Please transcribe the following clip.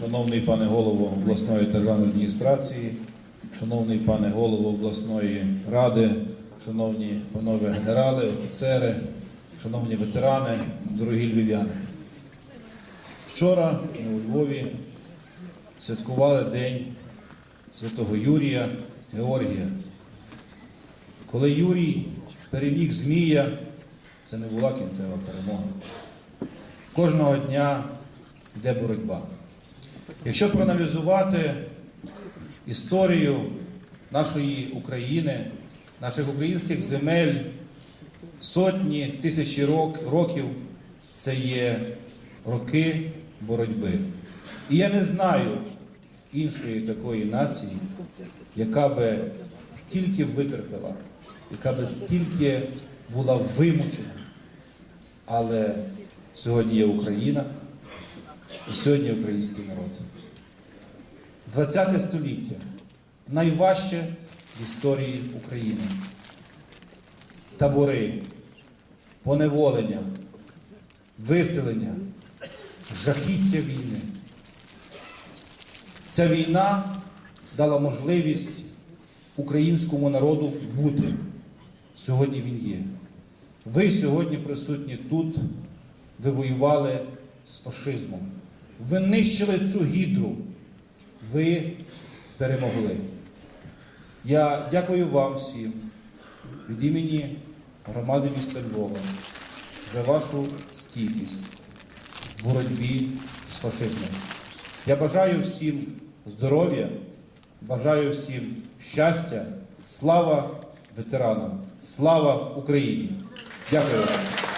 Шановний пане голово обласної державної адміністрації, шановний пане голово обласної ради, шановні панове генерали, офіцери, шановні ветерани, дорогі львів'яни. Вчора у Львові святкували День святого Юрія Георгія. Коли Юрій переміг Змія, це не була кінцева перемога. Кожного дня йде боротьба. Якщо проаналізувати історію нашої України, наших українських земель, сотні, тисячі рок- років, це є роки боротьби. І я не знаю іншої такої нації, яка би стільки витерпіла, яка би стільки була вимучена. Але сьогодні є Україна, і сьогодні український народ. 20 століття найважче в історії України. Табори, поневолення, виселення, жахіття війни. Ця війна дала можливість українському народу бути. Сьогодні він є. Ви сьогодні присутні тут, ви воювали з фашизмом. Ви нищили цю гідру. Ви перемогли. Я дякую вам всім від імені громади міста Львова за вашу стійкість в боротьбі з фашизмом. Я бажаю всім здоров'я, бажаю всім щастя, слава ветеранам, слава Україні! Дякую вам.